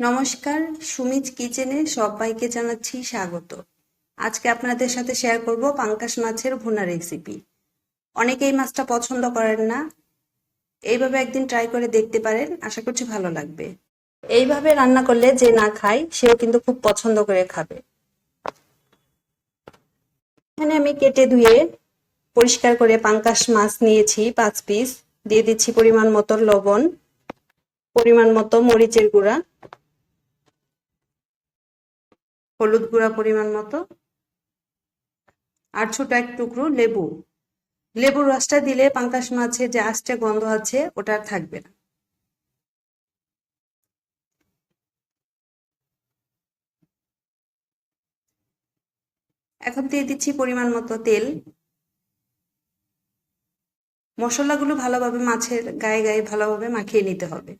নমস্কার, সুমিত কিচেনে সবাইকে জানাচ্ছি স্বাগত। আজকে আপনাদের সাথে শেয়ার করব পাঙ্কাশ মাছের ভুনা রেসিপি অনেকেই মাছটা পছন্দ করেন না। এইভাবে একদিন ট্রাই করে দেখতে পারেন, আশা করছি ভালো লাগবে। এইভাবে রান্না করলে যে না খায়, সেও কিন্তু খুব পছন্দ করে খাবে। এখানে আমি কেটে ধুয়ে পরিষ্কার করে পাঙ্কাশ মাছ নিয়েছি, পাঁচ পিস দিয়ে দিচ্ছি পরিমাণ মতো লবণ, পরিমাণ মতো মরিচের গুঁড়া। হলুদ গুঁড়া পরিমাণ মতো। আর ছোট এক টুকরো লেবু। লেবুর রসটা দিলে পাঙ্কাশ মাছের যে আষ্টে গন্ধ আছে, ওটা থাকবে না। এখন দিয়ে দিচ্ছি পরিমাণ মতো তেল। মশলাগুলো ভালোভাবে মাছের গায়ে গায়ে ভালোভাবে মাখিয়ে নিতে হবে।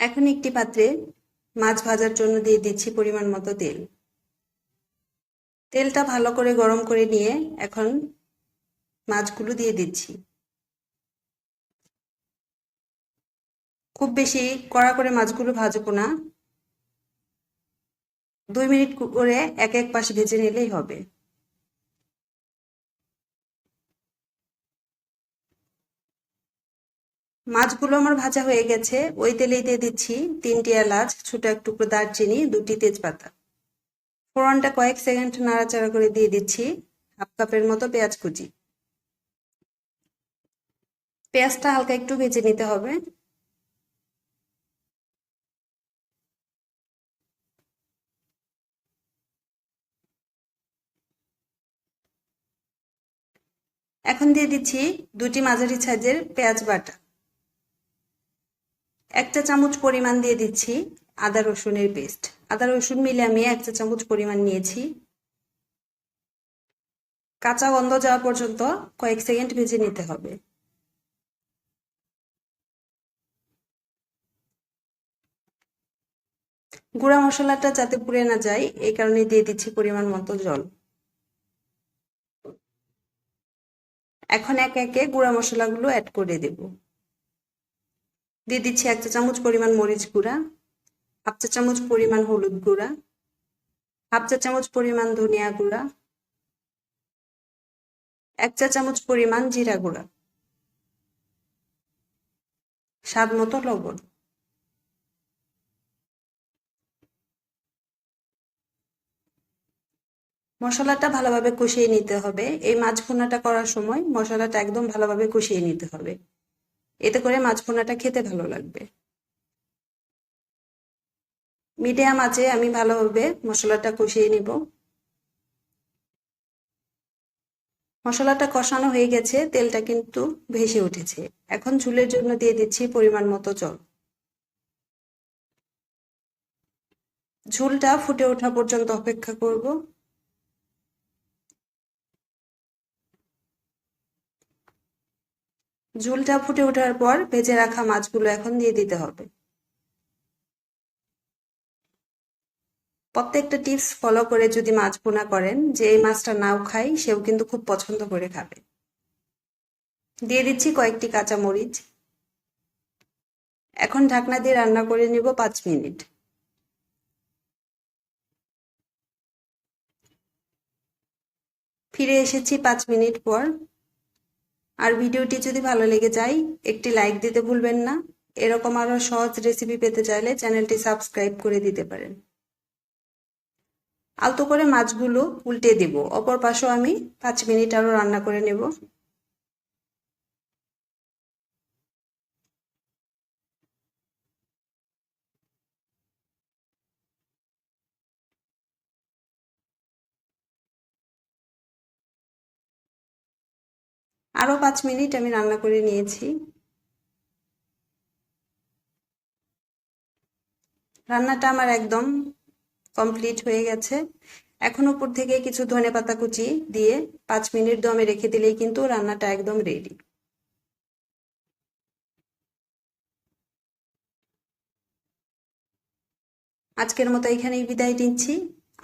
এখন একটি পাত্রে মাছ ভাজার জন্য দিয়ে দিচ্ছি পরিমাণ মতো তেল। তেলটা ভালো করে গরম করে নিয়ে এখন মাছগুলো দিয়ে দিচ্ছি। খুব বেশি কড়া করে মাছগুলো ভাজবো না। দুই মিনিট করে এক এক পাশে ভেজে নিলেই হবে। মাছগুলো আমার ভাজা হয়ে গেছে। ওই তেলেই দিয়ে দিচ্ছি তিনটি এলাচ, ছোট এক টুকরো দারচিনি, দুটি তেজপাতা। ফোড়নটা কয়েক সেকেন্ড নাড়াচাড়া করে দিয়ে দিচ্ছি হাফ কাপের মতো পেঁয়াজ কুচি। পেঁয়াজটা হালকা একটু ভেজে নিতে হবে। এখন দিয়ে দিচ্ছি দুটি মাঝারি সাইজের পেঁয়াজ বাটা। এক চা চামচ পরিমাণ দিয়ে দিচ্ছি আদা রসুনের পেস্ট। আদা রসুন মিলে আমি একটা চামচ পরিমাণ নিয়েছি। কাঁচা গন্ধ যাওয়া পর্যন্ত কয়েক সেকেন্ড ভেজে নিতে হবে। গুঁড়া মশলাটা যাতে পুড়ে না যায় এই কারণে দিয়ে দিচ্ছি পরিমাণ মতো জল। এখন এক একে গুঁড়া মশলাগুলো অ্যাড করে দেব। দিয়ে দিচ্ছি এক চা চামচ পরিমাণ মরিচ গুঁড়া, হাফ চা চামচ পরিমাণ হলুদ গুঁড়া, হাফ চা চামচ পরিমাণ ধনিয়া গুঁড়া, এক চা চামচ পরিমাণ জিরা গুঁড়া, স্বাদ মতো লবণ। মশলাটা ভালোভাবে কষিয়ে নিতে হবে। এই মাছ ভুনাটা করার সময় মশলাটা একদম ভালোভাবে কষিয়ে নিতে হবে। এতে করে মাছ ভুনাটা খেতে ভালো লাগবে। মিডিয়াম আছে, আমি ভালোভাবে মশলাটা কষিয়ে নিব। মশলাটা কষানো হয়ে গেছে, তেলটা কিন্তু ভেসে উঠেছে। এখন ঝুলের জন্য দিয়ে দিচ্ছি পরিমাণ মতো জল। ঝুলটা ফুটে ওঠা পর্যন্ত অপেক্ষা করব। ঝুলটা ফুটে ওঠার পর ভেজে রাখা মাছগুলো এখন দিয়ে দিতে হবে। প্রত্যেকটা টিপস ফলো করে যদি মাছ বোনা করেন, যে এই মাছটা নাও খাই, সেও কিন্তু খুব পছন্দ করে খাবে। দিয়ে দিচ্ছি কয়েকটি কাঁচা মরিচ। এখন ঢাকনা দিয়ে রান্না করে নিব পাঁচ মিনিট। ফিরে এসেছি পাঁচ মিনিট পর। আর ভিডিওটি যদি ভালো লেগে যায়, একটি লাইক দিতে ভুলবেন না। এরকম আরও সহজ রেসিপি পেতে চাইলে চ্যানেলটি সাবস্ক্রাইব করে দিতে পারেন। আলতো করে মাছগুলো উল্টে দেব। অপর পাশেও আমি পাঁচ মিনিট আরও রান্না করে নেব। আরও পাঁচ মিনিট আমি রান্না করে নিয়েছি। রান্নাটা আমার একদম কমপ্লিট হয়ে গেছে। এখন উপর থেকে কিছু ধনে পাতা কুচি দিয়ে পাঁচ মিনিট দমে রেখে দিলেই কিন্তু রান্নাটা একদম রেডি আজকের মতো এখানেই বিদায় নিচ্ছি।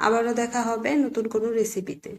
আবারও দেখা হবে নতুন কোনো রেসিপিতে